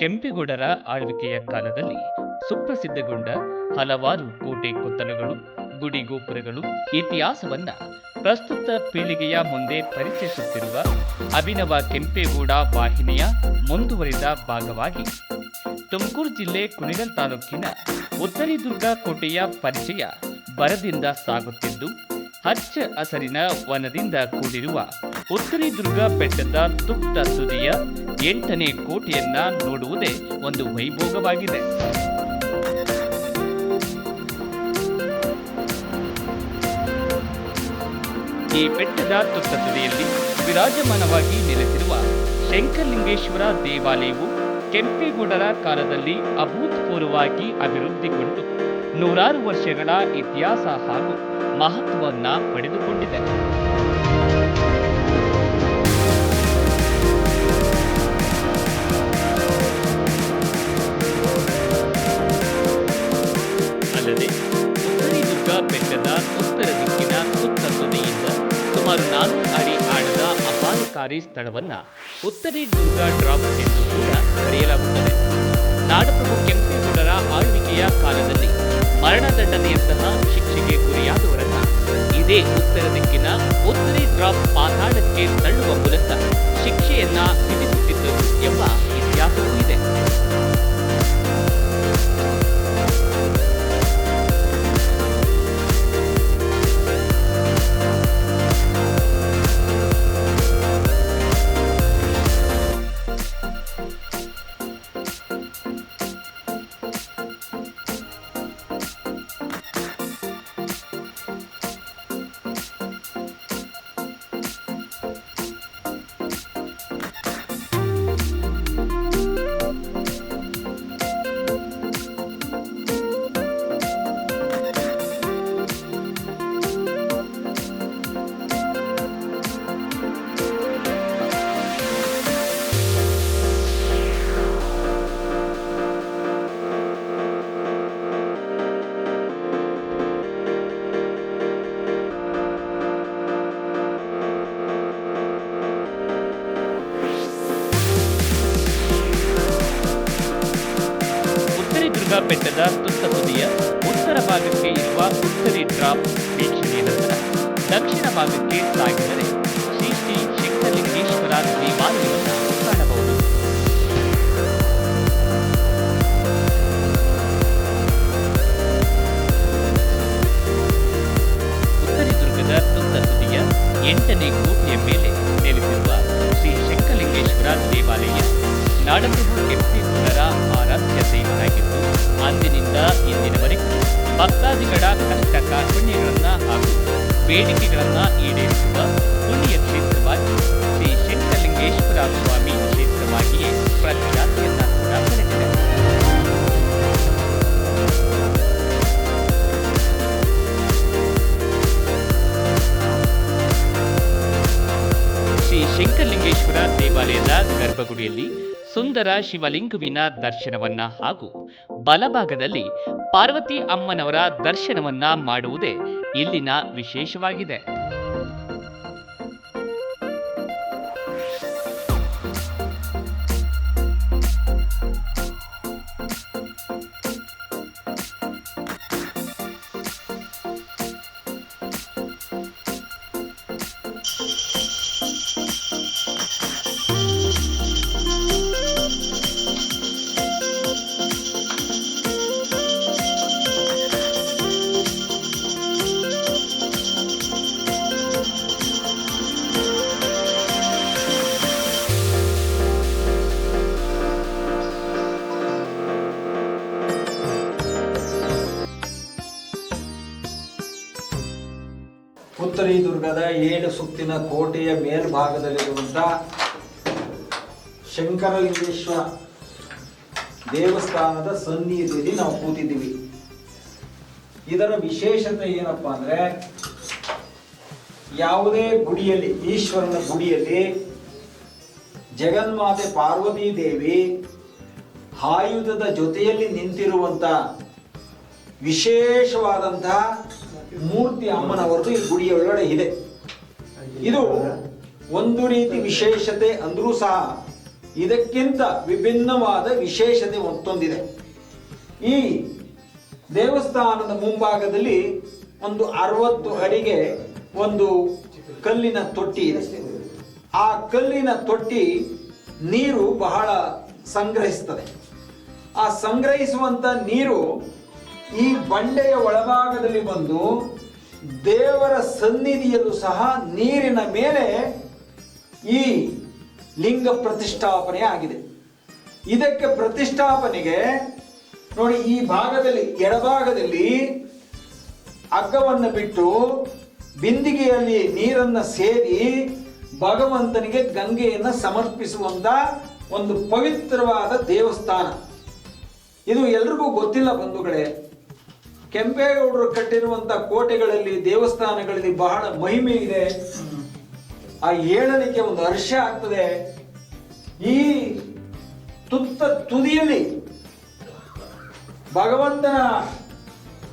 ಕೆಂಪೇಗೌಡರ ಆಳ್ವಿಕೆಯ ಕಾಲದಲ್ಲಿ ಸುಪ್ರಸಿದ್ಧಗೊಂಡ ಹಲವಾರು ಕೋಟೆ ಕೊತ್ತಲಗಳು ಗುಡಿ ಗೋಪುರಗಳು ಇತಿಹಾಸವನ್ನ ಪ್ರಸ್ತುತ ಪೀಳಿಗೆಯ ಮುಂದೆ ಪರಿಚಯಿಸುತ್ತಿರುವ ಅಭಿನವ ಕೆಂಪೇಗೌಡ ವಾಹಿನಿಯ ಮುಂದುವರಿದ ಭಾಗವಾಗಿ ತುಮಕೂರು ಜಿಲ್ಲೆ ಕುಣಿಗಲ್ ತಾಲೂಕಿನ ಉತ್ತರಿದುರ್ಗ ಕೋಟೆಯ ಪರಿಚಯ ಬರದಿಂದ ಸಾಗುತ್ತಿದ್ದು ಹಚ್ಚ ಹಸರಿನ ವನದಿಂದ ಕೂಡಿರುವ ಉತ್ತರಿದುರ್ಗ ಬೆಟ್ಟದ ತುಪ್ತ ತುದಿಯ ಎಂಟನೇ ಕೋಟೆಯನ್ನ ನೋಡುವುದೇ ಒಂದು ವೈಭೋಗವಾಗಿದೆ. ಈ ಬೆಟ್ಟದ ತುತ್ತ ತುದಿಯಲ್ಲಿ ವಿರಾಜಮಾನವಾಗಿ ನೆಲೆಸಿರುವ ಶಂಕರಲಿಂಗೇಶ್ವರ ದೇವಾಲಯವು ಕೆಂಪೇಗೌಡರ ಕಾಲದಲ್ಲಿ ಅಭೂತಪೂರ್ವವಾಗಿ ಅಭಿವೃದ್ಧಿಗೊಂಡು ನೂರಾರು ವರ್ಷಗಳ ಇತಿಹಾಸ ಹಾಗೂ ಮಹತ್ವವನ್ನು ಪಡೆದುಕೊಂಡಿದೆ. ಅಲ್ಲದೆ ಉತ್ತರಿದುರ್ಗ ಬೆಟ್ಟದ ಉತ್ತರ ದಿಕ್ಕಿನ ಸುತ್ತ ತುದಿಯಿಂದ ಸುಮಾರು ನಾಲ್ಕು ಅಡಿ ಆಳದ ಅಪಾಯಕಾರಿ ಸ್ಥಳವನ್ನ ಉತ್ತರಿದುರ್ಗ ಡ್ರಾಪ್ ಎಂದು ಕೂಡ ಕರೆಯಲಾಗುತ್ತದೆ. ನಾಡಪ್ರಭು ಕೆಂಪೇಗೌಡರ ಆಳ್ವಿಕೆಯ ಕಾಲದಲ್ಲಿ ಮರಣದಂಡನೆಯಂತಹ ಶಿಕ್ಷೆಗೆ ಗುರಿಯಾದವರನ್ನ ಇದೇ ಉತ್ತರ ದಿಕ್ಕಿನ ಉತ್ತರಿ ಡ್ರಾಪ್ ಪಾತಾಳಕ್ಕೆ ತಳ್ಳುವ ಮೂಲಕ ಶಿಕ್ಷೆಯನ್ನ ವಿಧಿಸುತ್ತಿದ್ದರು ಎಂಬ ಇತಿಹಾಸವೂ ಇದೆ. ಭಾಗಕ್ಕೆ ಇರುವ ಉತ್ತರಿ ಡ್ರಾಪ್ ವೀಕ್ಷಣೆಯ ನಂತರ ದಕ್ಷಿಣ ಭಾಗಕ್ಕೆ ಸಾಗಿದರೆ ಶ್ರೀ ಶ್ರೀ ಶಂಕರಲಿಂಗೇಶ್ವರ ದೇವಾಲಯವನ್ನು ಕಾಣಬಹುದು ಉತ್ತರಿದುರ್ಗದ ತುತ್ತ ತುದಿಯ ಎಂಟನೇ ಕೋಟೆಯ ಮೇಲೆ ನೆಲೆಸಿರುವ ಶ್ರೀ ಶಂಕರಲಿಂಗೇಶ್ವರ ದೇವಾಲಯ ನಾಡಪ್ರಭು ಕೆಂಪೇಗೌಡರ ಆರಾಧ್ಯ ದೇವರಾಗಿದ್ದು ಅಂದಿನಿಂದ ಇಂದಿನವರೆಗೂ ಭಕ್ತಾದಿಗಳ ಕಷ್ಟ ಕಾರ್ಪಣ್ಯಗಳನ್ನ ಹಾಗೂ ಬೇಡಿಕೆಗಳನ್ನು ಈಡೇರಿಸುವ ಪುಣ್ಯ ಕ್ಷೇತ್ರವಾಗಿ ಶ್ರೀ ಶಂಕರಲಿಂಗೇಶ್ವರ ಸ್ವಾಮಿ ಕ್ಷೇತ್ರವಾಗಿಯೇ ಪ್ರಖ್ಯಾತಿಯನ್ನ ಕೂಡ ಪಡೆದಿದೆ. ಶ್ರೀ ಶಂಕರಲಿಂಗೇಶ್ವರ ದೇವಾಲಯದ ಗರ್ಭಗುಡಿಯಲ್ಲಿ ಸುಂದರ ಶಿವಲಿಂಗುವಿನ ದರ್ಶನವನ್ನ ಹಾಗೂ ಬಲಭಾಗದಲ್ಲಿ ಪಾರ್ವತಿ ಅಮ್ಮನವರ ದರ್ಶನವನ್ನ ಮಾಡುವುದೇ ಇಲ್ಲಿನ ವಿಶೇಷವಾಗಿದೆ. ದುರ್ಗದ ಏಳು ಸುತ್ತಿನ ಕೋಟೆಯ ಮೇಲ್ಭಾಗದಲ್ಲಿರುವಂಥ ಶಂಕರಲಿಂಗೇಶ್ವರ ದೇವಸ್ಥಾನದ ಸನ್ನಿಧಿಯಲ್ಲಿ ನಾವು ಕೂತಿದ್ದೀವಿ. ಇದರ ವಿಶೇಷತೆ ಏನಪ್ಪಾ ಅಂದ್ರೆ ಯಾವುದೇ ಗುಡಿಯಲ್ಲಿ, ಈಶ್ವರನ ಗುಡಿಯಲ್ಲಿ ಜಗನ್ಮಾತೆ ಪಾರ್ವತೀ ದೇವಿ ಆಯುಧದ ಜೊತೆಯಲ್ಲಿ ನಿಂತಿರುವಂತ ವಿಶೇಷವಾದಂತಹ ಮೂರ್ತಿ ಅಮ್ಮನವರದು ಈ ಗುಡಿಯ ಒಳಗಡೆ ಇದೆ. ಇದು ಒಂದು ರೀತಿ ವಿಶೇಷತೆ ಅಂದ್ರೂ ಸಹ ಇದಕ್ಕಿಂತ ವಿಭಿನ್ನವಾದ ವಿಶೇಷತೆ ಮತ್ತೊಂದಿದೆ. ಈ ದೇವಸ್ಥಾನದ ಮುಂಭಾಗದಲ್ಲಿ ಒಂದು ಅರವತ್ತು ಅಡಿಗೆ ಒಂದು ಕಲ್ಲಿನ ತೊಟ್ಟಿ ಇದೆ. ಆ ಕಲ್ಲಿನ ತೊಟ್ಟಿ ನೀರು ಬಹಳ ಸಂಗ್ರಹಿಸ್ತದೆ. ಆ ಸಂಗ್ರಹಿಸುವಂತ ನೀರು ಈ ಬಂಡೆಯ ಒಳಭಾಗದಲ್ಲಿ ಬಂದು ದೇವರ ಸನ್ನಿಧಿಯಲ್ಲೂ ಸಹ ನೀರಿನ ಮೇಲೆ ಈ ಲಿಂಗ ಪ್ರತಿಷ್ಠಾಪನೆ ಆಗಿದೆ. ಇದಕ್ಕೆ ಪ್ರತಿಷ್ಠಾಪನೆಗೆ ನೋಡಿ ಈ ಭಾಗದಲ್ಲಿ, ಎಡಭಾಗದಲ್ಲಿ ಅಗ್ಗವನ್ನು ಬಿಟ್ಟು ಬಿಂದಿಗೆಯಲ್ಲಿ ನೀರನ್ನು ಸೇರಿ ಭಗವಂತನಿಗೆ ಗಂಗೆಯನ್ನು ಸಮರ್ಪಿಸುವಂತ ಒಂದು ಪವಿತ್ರವಾದ ದೇವಸ್ಥಾನ. ಇದು ಎಲ್ರಿಗೂ ಗೊತ್ತಿಲ್ಲ ಬಂಧುಗಳೇ ಕೆಂಪೇಗೌಡರು ಕಟ್ಟಿರುವಂತ ಕೋಟೆಗಳಲ್ಲಿ, ದೇವಸ್ಥಾನಗಳಲ್ಲಿ ಬಹಳ ಮಹಿಮೆ ಇದೆ. ಆ ಏಳಲಿಕ್ಕೆ ಒಂದು ಹರ್ಷ ಆಗ್ತದೆ. ಈ ತುತ್ತ ತುದಿಯಲ್ಲಿ ಭಗವಂತನ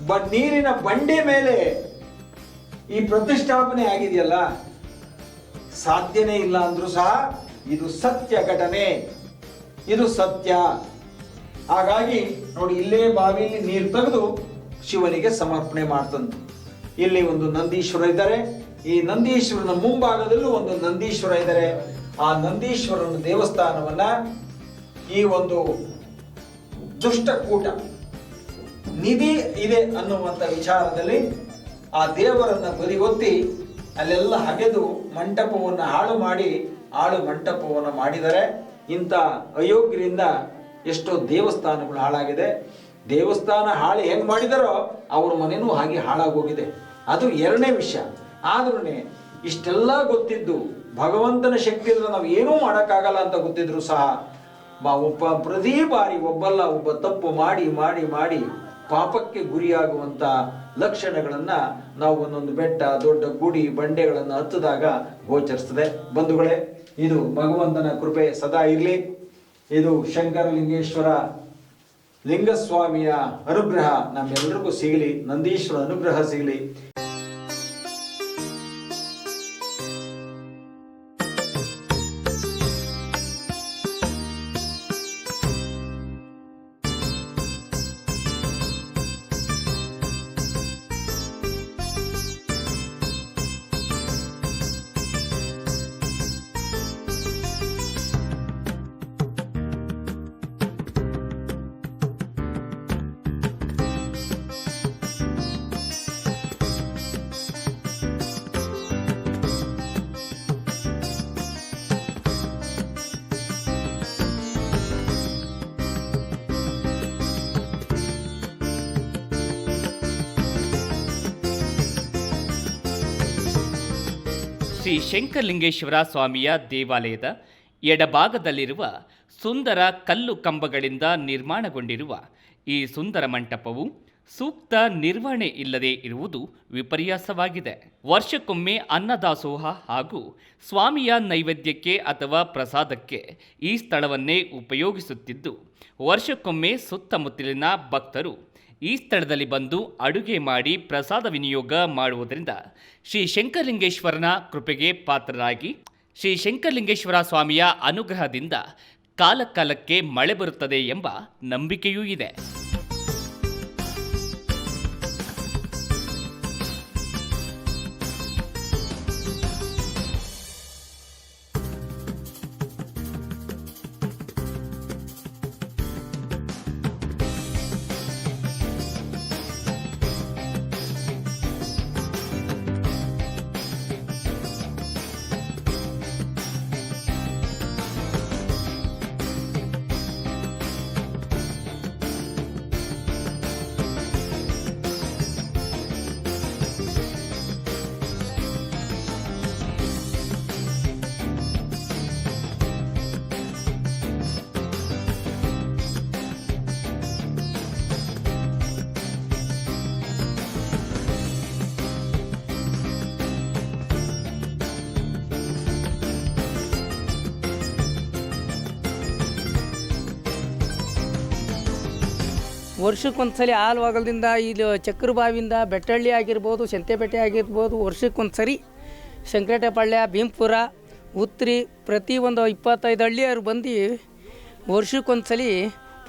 ಬ ನೀರಿನ ಬಂಡೆ ಮೇಲೆ ಈ ಪ್ರತಿಷ್ಠಾಪನೆ ಆಗಿದೆಯಲ್ಲ? ಸಾಧ್ಯನೇ ಇಲ್ಲ ಅಂದ್ರೂ ಸಹ ಇದು ಸತ್ಯ ಘಟನೆ. ಇದು ಸತ್ಯ. ಹಾಗಾಗಿ ನೋಡಿ ಇಲ್ಲೇ ಬಾವಿಯಲ್ಲಿ ನೀರು ತೆಗೆದು ಶಿವನಿಗೆ ಸಮರ್ಪಣೆ ಮಾಡ್ತಂತು ಇಲ್ಲಿ ಒಂದು ನಂದೀಶ್ವರ ಇದ್ದಾರೆ. ಈ ನಂದೀಶ್ವರನ ಮುಂಭಾಗದಲ್ಲೂ ಒಂದು ನಂದೀಶ್ವರ ಇದ್ದಾರೆ. ಆ ನಂದೀಶ್ವರನ ದೇವಸ್ಥಾನವನ್ನ ಈ ಒಂದು ದುಷ್ಟಕೂಟ ನಿಧಿ ಇದೆ ಅನ್ನುವಂಥ ವಿಚಾರದಲ್ಲಿ ಆ ದೇವರನ್ನ ಬದಿಗೊತ್ತಿ ಅಲ್ಲೆಲ್ಲ ಹಗೆದು ಮಂಟಪವನ್ನು ಹಾಳು ಮಾಡಿ ಹಾಳು ಮಂಟಪವನ್ನು ಮಾಡಿದರೆ ಇಂಥ ಅಯೋಗ್ಯರಿಂದ ಎಷ್ಟೋ ದೇವಸ್ಥಾನಗಳು ಹಾಳಾಗಿದೆ. ದೇವಸ್ಥಾನ ಹಾಳು ಹೆಂಗ್ ಮಾಡಿದಾರೋ ಅವ್ರ ಮನೆನೂ ಹಾಗೆ ಹಾಳಾಗೋಗಿದೆ. ಅದು ಎರಡನೇ ವಿಷಯ. ಆದ್ರೂ ಇಷ್ಟೆಲ್ಲ ಗೊತ್ತಿದ್ದು ಭಗವಂತನ ಶಕ್ತಿ ಇಲ್ಲದೆ ನಾವು ಏನೂ ಮಾಡೋಕ್ಕಾಗಲ್ಲ ಅಂತ ಗೊತ್ತಿದ್ರು ಸಹ ಒಬ್ಬ ಪ್ರತಿ ಬಾರಿ ಒಬ್ಬಲ್ಲ ಒಬ್ಬ ತಪ್ಪು ಮಾಡಿ ಮಾಡಿ ಮಾಡಿ ಪಾಪಕ್ಕೆ ಗುರಿಯಾಗುವಂತ ಲಕ್ಷಣಗಳನ್ನು ನಾವು ಒಂದೊಂದು ಬೆಟ್ಟ, ದೊಡ್ಡ ಗುಡಿ, ಬಂಡೆಗಳನ್ನು ಹತ್ತಿದಾಗ ಗೋಚರಿಸ್ತದೆ. ಬಂಧುಗಳೇ, ಇದು ಭಗವಂತನ ಕೃಪೆ ಸದಾ ಇರಲಿ. ಇದು ಶಂಕರಲಿಂಗೇಶ್ವರ ಲಿಂಗಸ್ವಾಮಿಯ ಅನುಗ್ರಹ ನಮ್ಮೆಲ್ಲರಿಗೂ ಸಿಗಲಿ ನಂದೀಶ್ವರ ಅನುಗ್ರಹ ಸಿಗಲಿ. ಶ್ರೀ ಶಂಕರಲಿಂಗೇಶ್ವರ ಸ್ವಾಮಿಯ ದೇವಾಲಯದ ಎಡಭಾಗದಲ್ಲಿರುವ ಸುಂದರ ಕಲ್ಲು ಕಂಬಗಳಿಂದ ನಿರ್ಮಾಣಗೊಂಡಿರುವ ಈ ಸುಂದರ ಮಂಟಪವು ಸೂಕ್ತ ನಿರ್ವಹಣೆ ಇಲ್ಲದೆ ಇರುವುದು ವಿಪರ್ಯಾಸವಾಗಿದೆ. ವರ್ಷಕ್ಕೊಮ್ಮೆ ಅನ್ನದಾಸೋಹ ಹಾಗೂ ಸ್ವಾಮಿಯ ನೈವೇದ್ಯಕ್ಕೆ ಅಥವಾ ಪ್ರಸಾದಕ್ಕೆ ಈ ಸ್ಥಳವನ್ನೇ ಉಪಯೋಗಿಸುತ್ತಿದ್ದು, ವರ್ಷಕ್ಕೊಮ್ಮೆ ಸುತ್ತಮುತ್ತಲಿನ ಭಕ್ತರು ಈ ಸ್ಥಳದಲ್ಲಿ ಬಂದು ಅಡುಗೆ ಮಾಡಿ ಪ್ರಸಾದ ವಿನಿಯೋಗ ಮಾಡುವುದರಿಂದ ಶ್ರೀ ಶಂಕರಲಿಂಗೇಶ್ವರನ ಕೃಪೆಗೆ ಪಾತ್ರರಾಗಿ ಶ್ರೀ ಶಂಕರಲಿಂಗೇಶ್ವರ ಸ್ವಾಮಿಯ ಅನುಗ್ರಹದಿಂದ ಕಾಲಕಾಲಕ್ಕೆ ಮಳೆ ಬರುತ್ತದೆ ಎಂಬ ನಂಬಿಕೆಯೂ ಇದೆ. ವರ್ಷಕ್ಕೊಂದ್ಸಲಿ ಹಾಲುವಾಗಲದಿಂದ ಇಲ್ಲಿ ಚಕ್ರಬಾವಿಯಿಂದ ಬೆಟ್ಟಳ್ಳಿ ಆಗಿರ್ಬೋದು ಸಂತೆಪೇಟೆ ಆಗಿರ್ಬೋದು, ವರ್ಷಕ್ಕೊಂದ್ಸರಿ ಶಂಕರಟೆಪಾಳ್ಯ ಭೀಮಪುರ, ಉತ್ರಿ ಪ್ರತಿ ಒಂದು ಇಪ್ಪತ್ತೈದು ಹಳ್ಳಿಯವರು ಬಂದು ವರ್ಷಕ್ಕೊಂದ್ಸಲಿ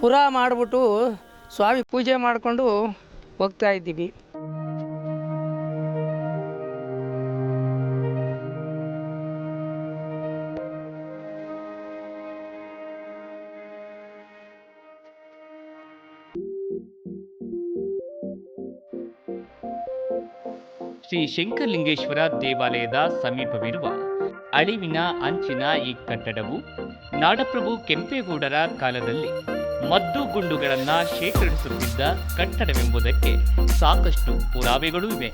ಪುರ ಮಾಡಿಬಿಟ್ಟು ಸ್ವಾಮಿ ಪೂಜೆ ಮಾಡಿಕೊಂಡು ಹೋಗ್ತಾ ಇದ್ದೀವಿ. ಶ್ರೀ ಶಂಕರಲಿಂಗೇಶ್ವರ ದೇವಾಲಯದ ಸಮೀಪವಿರುವ ಅಳಿವಿನ ಅಂಚಿನ ಈ ಕಟ್ಟಡವು ನಾಡಪ್ರಭು ಕೆಂಪೇಗೌಡರ ಕಾಲದಲ್ಲಿ ಮದ್ದು ಗುಂಡುಗಳನ್ನು ಶೇಖರಿಸುತ್ತಿದ್ದ ಕಟ್ಟಡವೆಂಬುದಕ್ಕೆ ಸಾಕಷ್ಟು ಪುರಾವೆಗಳೂ ಇವೆ.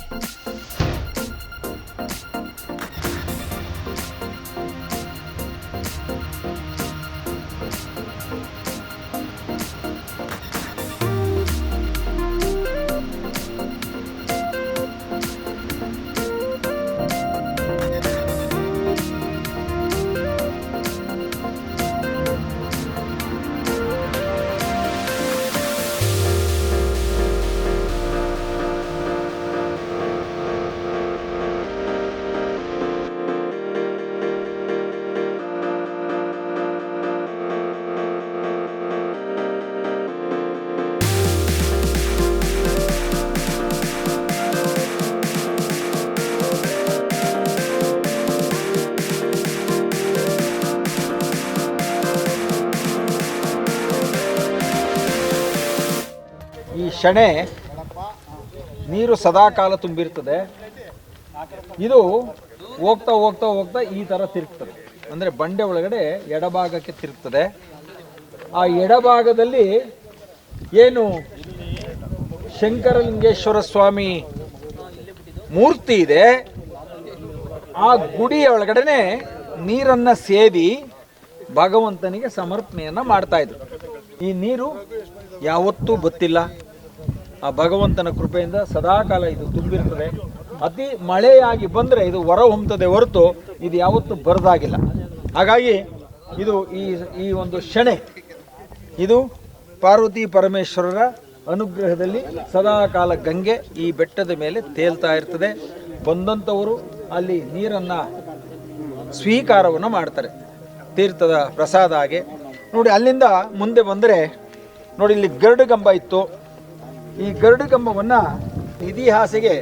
ಶಣೆ ನೀರು ಸದಾ ಕಾಲ ತುಂಬಿರ್ತದೆ. ಇದು ಹೋಗ್ತಾ ಹೋಗ್ತಾ ಹೋಗ್ತಾ ಈ ಥರ ತಿರುಗ್ತದೆ. ಅಂದರೆ ಬಂಡೆ ಒಳಗಡೆ ಎಡಭಾಗಕ್ಕೆ ತಿರುಗ್ತದೆ. ಆ ಎಡಭಾಗದಲ್ಲಿ ಏನು ಶಂಕರಲಿಂಗೇಶ್ವರ ಸ್ವಾಮಿ ಮೂರ್ತಿ ಇದೆ. ಆ ಗುಡಿಯ ಒಳಗಡೆನೆ ನೀರನ್ನು ಸೇದಿ ಭಗವಂತನಿಗೆ ಸಮರ್ಪಣೆಯನ್ನು ಮಾಡ್ತಾ ಇದ್ರು. ಈ ನೀರು ಯಾವತ್ತೂ ಬತ್ತಿಲ್ಲ. ಆ ಭಗವಂತನ ಕೃಪೆಯಿಂದ ಸದಾಕಾಲ ಇದು ತುಂಬಿರ್ತದೆ ಅತಿ ಮಳೆಯಾಗಿ ಬಂದರೆ ಇದು ಹೊರ ಹೊಮ್ತದೆ ಹೊರತು ಇದು ಯಾವತ್ತೂ ಬರದಾಗಿಲ್ಲ. ಹಾಗಾಗಿ ಇದು ಈ ಈ ಒಂದು ಕ್ಷಣೆ ಇದು ಪಾರ್ವತಿ ಪರಮೇಶ್ವರರ ಅನುಗ್ರಹದಲ್ಲಿ ಸದಾಕಾಲ ಗಂಗೆ ಈ ಬೆಟ್ಟದ ಮೇಲೆ ತೇಲ್ತಾ ಇರ್ತದೆ. ಬಂದಂಥವರು ಅಲ್ಲಿ ನೀರನ್ನು ಸ್ವೀಕಾರವನ್ನು ಮಾಡ್ತಾರೆ. ತೀರ್ಥದ ಪ್ರಸಾದ ಹಾಗೆ. ನೋಡಿ, ಅಲ್ಲಿಂದ ಮುಂದೆ ಬಂದರೆ, ನೋಡಿ, ಇಲ್ಲಿ ಗರುಡಗಂಬ ಇತ್ತು. ಈ ಗರುಡಗಂಬವನ್ನು ಇತಿಹಾಸಿಗೆ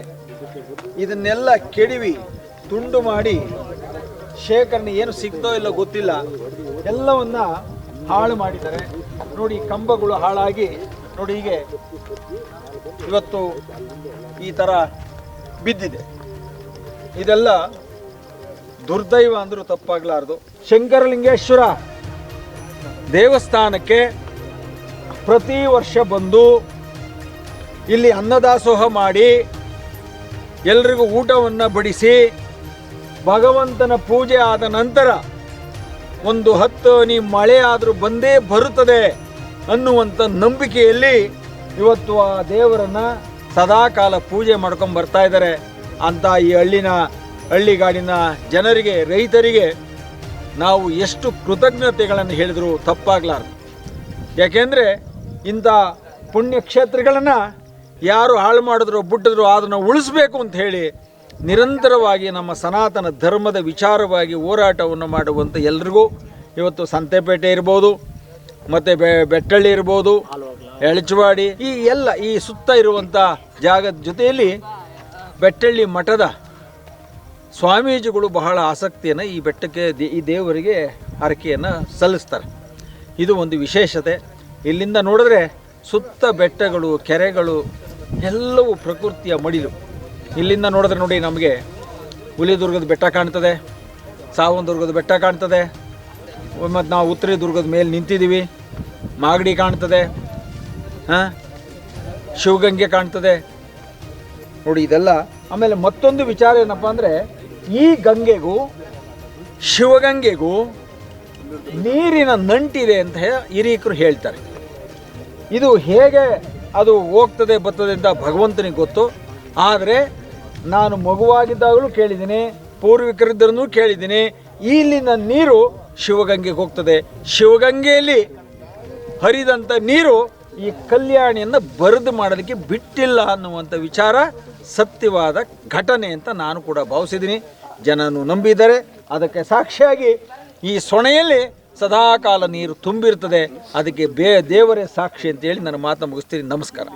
ಇದನ್ನೆಲ್ಲ ಕೆಡವಿ, ತುಂಡು ಮಾಡಿ ಶೇಖರಣೆ ಏನು ಸಿಗ್ತೋ ಇಲ್ಲ ಗೊತ್ತಿಲ್ಲ. ಎಲ್ಲವನ್ನ ಹಾಳು ಮಾಡಿದ್ದಾರೆ. ನೋಡಿ ಕಂಬಗಳು ಹಾಳಾಗಿ, ನೋಡಿ ಹೀಗೆ ಇವತ್ತು ಈ ಥರ ಬಿದ್ದಿದೆ. ಇದೆಲ್ಲ ದುರ್ದೈವ ಅಂದರೂ ತಪ್ಪಾಗಲಾರ್ದು. ಶಂಕರಲಿಂಗೇಶ್ವರ ದೇವಸ್ಥಾನಕ್ಕೆ ಪ್ರತಿ ವರ್ಷ ಬಂದು ಇಲ್ಲಿ ಅನ್ನದಾಸೋಹ ಮಾಡಿ ಎಲ್ರಿಗೂ ಊಟವನ್ನು ಬಡಿಸಿ ಭಗವಂತನ ಪೂಜೆ ಆದ ನಂತರ ಒಂದು ಹತ್ತು ಹನಿ ಮಳೆ ಆದರೂ ಬಂದೇ ಬರುತ್ತದೆ ಅನ್ನುವಂಥ ನಂಬಿಕೆಯಲ್ಲಿ ಇವತ್ತು ಆ ದೇವರನ್ನು ಸದಾಕಾಲ ಪೂಜೆ ಮಾಡ್ಕೊಂಡು ಬರ್ತಾ ಇದ್ದಾರೆ. ಅಂತ ಈ ಹಳ್ಳಿನ, ಹಳ್ಳಿಗಾಡಿನ ಜನರಿಗೆ, ರೈತರಿಗೆ ನಾವು ಎಷ್ಟು ಕೃತಜ್ಞತೆಗಳನ್ನು ಹೇಳಿದರೂ ತಪ್ಪಾಗಲಾರ್ದು. ಯಾಕೆಂದರೆ ಇಂಥ ಪುಣ್ಯಕ್ಷೇತ್ರಗಳನ್ನು ಯಾರು ಹಾಳು ಮಾಡಿದ್ರು, ಬಿಟ್ಟಿದ್ರು ಅದನ್ನು ಉಳಿಸ್ಬೇಕು ಅಂತ ಹೇಳಿ ನಿರಂತರವಾಗಿ ನಮ್ಮ ಸನಾತನ ಧರ್ಮದ ವಿಚಾರವಾಗಿ ಹೋರಾಟವನ್ನು ಮಾಡುವಂಥ ಎಲ್ರಿಗೂ ಇವತ್ತು ಸಂತೆಪೇಟೆ ಇರ್ಬೋದು, ಮತ್ತು ಬೆ, ಬೆಟ್ಟಳ್ಳಿ ಇರ್ಬೋದು, ಎಳಚವಾಡಿ, ಈ ಎಲ್ಲ, ಈ ಸುತ್ತ ಇರುವಂಥ ಜಾಗದ ಜೊತೆಯಲ್ಲಿ ಬೆಟ್ಟಳ್ಳಿ ಮಠದ ಸ್ವಾಮೀಜಿಗಳು ಬಹಳ ಆಸಕ್ತಿಯನ್ನು ಈ ಬೆಟ್ಟಕ್ಕೆ ಈ ದೇವರಿಗೆ ಹರಕೆಯನ್ನು ಸಲ್ಲಿಸ್ತಾರೆ. ಇದು ಒಂದು ವಿಶೇಷತೆ. ಇಲ್ಲಿಂದ ನೋಡಿದ್ರೆ ಸುತ್ತ ಬೆಟ್ಟಗಳು, ಕೆರೆಗಳು ಎಲ್ಲವೂ ಪ್ರಕೃತಿಯ ಮಡಿಲು. ಇಲ್ಲಿಂದ ನೋಡಿದ್ರೆ ನೋಡಿ ನಮಗೆ ಹುಲಿದುರ್ಗದ ಬೆಟ್ಟ ಕಾಣ್ತದೆ, ಸಾವನದುರ್ಗದ ಬೆಟ್ಟ ಕಾಣ್ತದೆ, ಮತ್ತು ನಾವು ಉತ್ತರಿ ದುರ್ಗದ ಮೇಲೆ ನಿಂತಿದ್ದೀವಿ, ಮಾಗಡಿ ಕಾಣ್ತದೆ, ಹಾಂ? ಶಿವಗಂಗೆ ಕಾಣ್ತದೆ. ನೋಡಿ ಇದೆಲ್ಲ. ಆಮೇಲೆ ಮತ್ತೊಂದು ವಿಚಾರ ಏನಪ್ಪ ಅಂದರೆ, ಈ ಗಂಗೆಗೂ, ಶಿವಗಂಗೆಗೂ ನೀರಿನ ನಂಟಿದೆ ಅಂತ ಹಿರಿಯಕರು ಹೇಳ್ತಾರೆ. ಇದು ಹೇಗೆ ಅದು ಹೋಗ್ತದೆ ಬರ್ತದೆ ಅಂತ ಭಗವಂತನಿಗೆ ಗೊತ್ತು. ಆದರೆ ನಾನು ಮಗುವಾಗಿದ್ದಾಗಲೂ ಕೇಳಿದ್ದೀನಿ, ಪೂರ್ವಿಕರಿದ್ದರೂ ಕೇಳಿದ್ದೀನಿ, ಇಲ್ಲಿನ ನೀರು ಶಿವಗಂಗೆಗೆ ಹೋಗ್ತದೆ. ಶಿವಗಂಗೆಯಲ್ಲಿ ಹರಿದಂಥ ನೀರು ಈ ಕಲ್ಯಾಣಿಯನ್ನು ಬರೆದು ಮಾಡೋದಕ್ಕೆ ಬಿಟ್ಟಿಲ್ಲ ಅನ್ನುವಂಥ ವಿಚಾರ ಸತ್ಯವಾದ ಘಟನೆ ಅಂತ ನಾನು ಕೂಡ ಭಾವಿಸಿದ್ದೀನಿ. ಜನನು ನಂಬಿದ್ದಾರೆ ಅದಕ್ಕೆ ಸಾಕ್ಷಿಯಾಗಿ ಈ ಸೊಣೆಯಲ್ಲಿ ಸದಾಕಾಲ ನೀರು ತುಂಬಿರ್ತದೆ ಅದಕ್ಕೆ ಬೇ ದೇವರೇ ಸಾಕ್ಷಿ ಅಂತ ಹೇಳಿ ನನ್ನ ಮಾತು ಮುಗಿಸ್ತೀನಿ. ನಮಸ್ಕಾರ.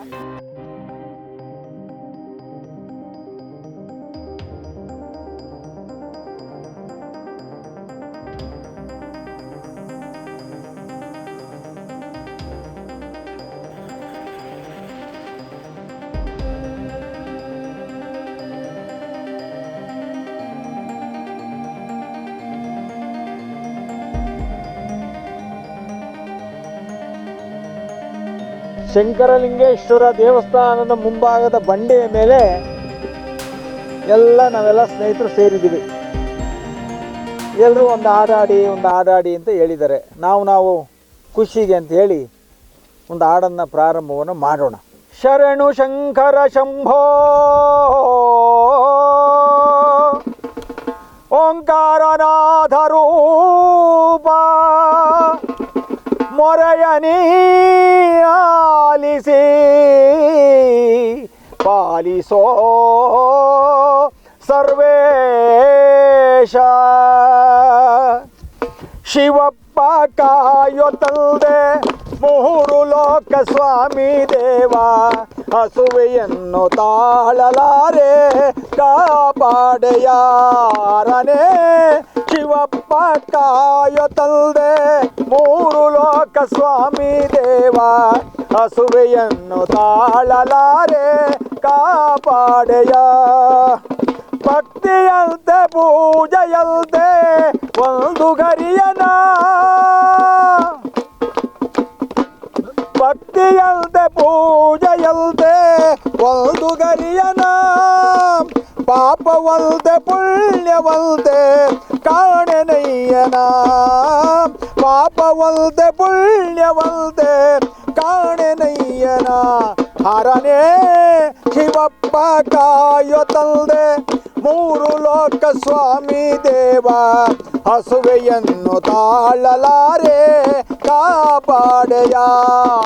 ಶಂಕರಲಿಂಗೇಶ್ವರ ದೇವಸ್ಥಾನದ ಮುಂಭಾಗದ ಬಂಡೆಯ ಮೇಲೆ ಎಲ್ಲ ನಾವೆಲ್ಲ ಸ್ನೇಹಿತರು ಸೇರಿದ್ದೀವಿ. ಎಲ್ಲರೂ ಒಂದು ಹಾಡಾಡಿ ಒಂದು ಹಾಡಾಡಿ ಅಂತ ಹೇಳಿದ್ದಾರೆ. ನಾವು ನಾವು ಖುಷಿಗೆ ಅಂತ ಹೇಳಿ ಒಂದು ಹಾಡನ್ನು ಪ್ರಾರಂಭವನ್ನು ಮಾಡೋಣ. ಶರಣು ಶಂಕರ ಶಂಭೋ! ಓಂಕಾರನಾಥ ರೂಪ! ಮೊರೆಯನಿ ಆಲಿಸಿ ಪಾಲಿಸೋ ಸರ್ವೇಶ. ಶಿವಪ್ಪ ಕಾಯೋ ತಂದೆ ಮೂರು ಲೋಕ ಸ್ವಾಮಿ ದೇವ ಹಸುವೆಯನ್ನು ತಾಳಲಾರೆ ಕಾಪಾಡೆಯಾರನೇ. ಶಿವಪ್ಪ ಕಾಯೋ ತಂದೆ ಮೂರು ಲೋಕ ಸ್ವಾಮಿ ದೇವ, ಹಸುವೆಯನ್ನು ತಾಳಲಾರೆ ಕಾಪಾಡೆಯ. ಭಕ್ತಿಯಂತೆ ಪೂಜೆಯಂತೆ ಒಂದು ಗರಿಯನ. ಭಕ್ತಿಯಂತೆ ಪೂಜೆಯಂತೆ ಒಂದು ಗರಿಯನ. ಪಾಪವಲ್ದೆ, ಪುಣ್ಯವಲ್ದೆ, ಕಾಣೆನಯ್ಯನ. ಪಾಪವಲ್ದೆ, ಪುಣ್ಯವಲ್ದೆ, ಕಾಣೆನಯ್ಯನ. ಹರನೇ ಶಿವಪ್ಪ ಕಾಯೋ ತಂದೆ ಮೂರು ಲೋಕ ಸ್ವಾಮಿ ದೇವ. ಹಸುವೆಯನ್ನು ತಾಳಲಾರೆ, ಕಾಪಾಡೆಯ.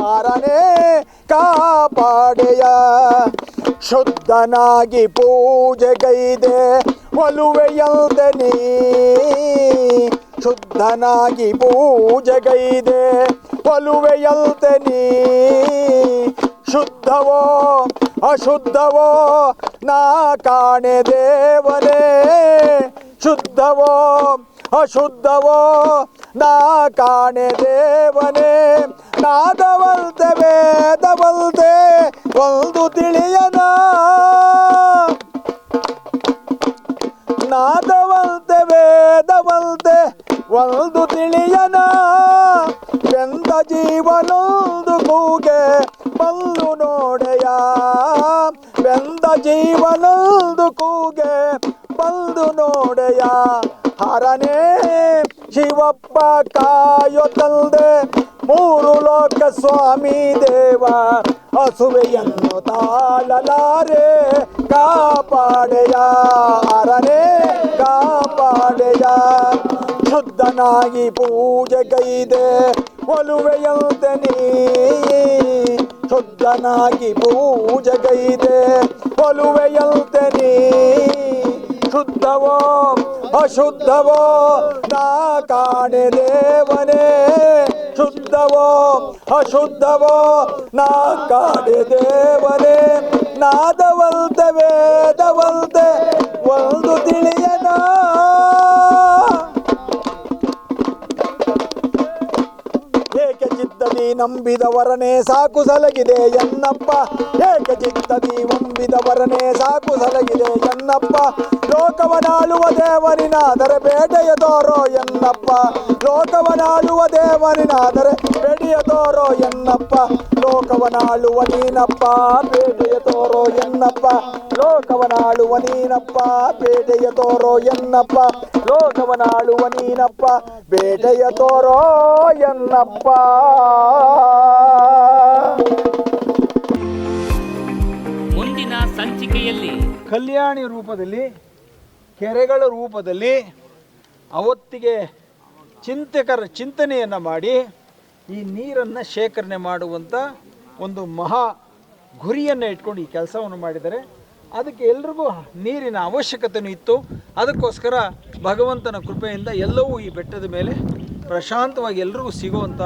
ಹರನೇ ಕಾಪಾಡೆಯ. ಶುದ್ಧನಾಗಿ ಪೂಜೆಗೈದೆ ಒಲುವೆಯಲ್ದೆ ನೀ ಶುದ್ಧನಾಗಿ ಪೂಜೆಗೈದೆ ಒಲುವೆಯಲ್ದೆ ನೀ ಶುದ್ಧವೋ, ಅಶುದ್ಧವೋ, ನಾ ಕಾಣೆ ದೇವರೇ ಶುದ್ಧವೋ, ಅಶುದ್ಧವೋ, ನಾ ಕಾಣೆ ದೇವನೇ. ನಾದವಲ್ತೆ ವೇದವಲ್ತೆ ಒಂದು ತಿಳಿಯನ ನಾದವಂತೆ ವೇದವಂತೆ ಒಂದು ತಿಳಿಯನ ಬೆಂದ ಜೀವನೊಂದು ಕೂಗೆ ಬಲ್ಲು ನೋಡೆಯ. ಬೆಂದ ಜೀವನೊಂದು ಕೂಗೆ ಬಂದು ನೋಡೆಯ. ಹರನೇ ಶಿವಪ್ಪ ಕಾಯೋ ತಂದೆ ಮೂರು ಲೋಕ ಸ್ವಾಮಿ ದೇವ. ಹಸುವೆಯನ್ನು ತಾಳಲಾರೆ ಕಾಪಾಡೆಯ ಅರನೇ, ಕಾಪಾಡೆಯ. ಶುದ್ಧನಾಗಿ ಪೂಜೆಗೈದೆ ಒಲುವೆಯಂತೆ ನೀ. ಶುದ್ಧನಾಗಿ ಪೂಜೆಗೈದೆ ಒಲುವೆಯಂತೆ ನೀ. ಶುದ್ಧವೋ, ಅಶುದ್ಧವೋ, ನಾ ಕಾಣೆ ದೇವನೇ. ಶುದ್ಧವೋ ಅಶುದ್ಧವೋ ನಾ ಕಾಡೆ ದೇವರೇ ನಾದವಲ್ತ ವೇದವಲ್ತೆ ನಂಬಿದವರನೇ ಸಾಕು ಸಲಗಿದೆ ಎನ್ನಪ್ಪ. ಏಕೆ ಚಿತ್ತದಿ ನಂಬಿದವರನೇ ಸಾಕು ಸಲಗಿದೆ ಎನ್ನಪ್ಪ. ಲೋಕವನಾಳುವ ದೇವನಿನಾದರೆ ಬೇಟೆಯ ತೋರೋ ಎನ್ನಪ್ಪ. ಲೋಕವನಾಳುವ ದೇವನಿನಾದರೆ ಬೇಟೆಯ ತೋರೋ ಎನ್ನಪ್ಪ ಲೋಕವನಾಳುವ ನೀನಪ್ಪ ಬೇಟೆಯ ತೋರೋ ಎನ್ನಪ್ಪ ಲೋಕವನಾಳುವ ನೀನಪ್ಪ ಬೇಟೆಯ ತೋರೋ ಎನ್ನಪ್ಪ ಲೋಕವನಾಳುವ ನೀನಪ್ಪ ಬೇಟೆಯ ತೋರೋ ಎನ್ನಪ್ಪ. ಮುಂದಿನ ಸಂಚಿಕೆಯಲ್ಲಿ ಕಲ್ಯಾಣಿ ರೂಪದಲ್ಲಿ ಕೆರೆಗಳ ರೂಪದಲ್ಲಿ ಅವತ್ತಿಗೆ ಚಿಂತಕರ ಚಿಂತನೆಯನ್ನು ಮಾಡಿ ಈ ನೀರನ್ನು ಶೇಖರಣೆ ಮಾಡುವಂಥ ಒಂದು ಮಹಾ ಗುರಿಯನ್ನು ಇಟ್ಕೊಂಡು ಈ ಕೆಲಸವನ್ನು ಮಾಡಿದರೆ ಅದಕ್ಕೆ ಎಲ್ರಿಗೂ ನೀರಿನ ಅವಶ್ಯಕತೆಯೂ ಇತ್ತು. ಅದಕ್ಕೋಸ್ಕರ ಭಗವಂತನ ಕೃಪೆಯಿಂದ ಎಲ್ಲವೂ ಈ ಬೆಟ್ಟದ ಮೇಲೆ ಪ್ರಶಾಂತವಾಗಿ ಎಲ್ರಿಗೂ ಸಿಗುವಂಥ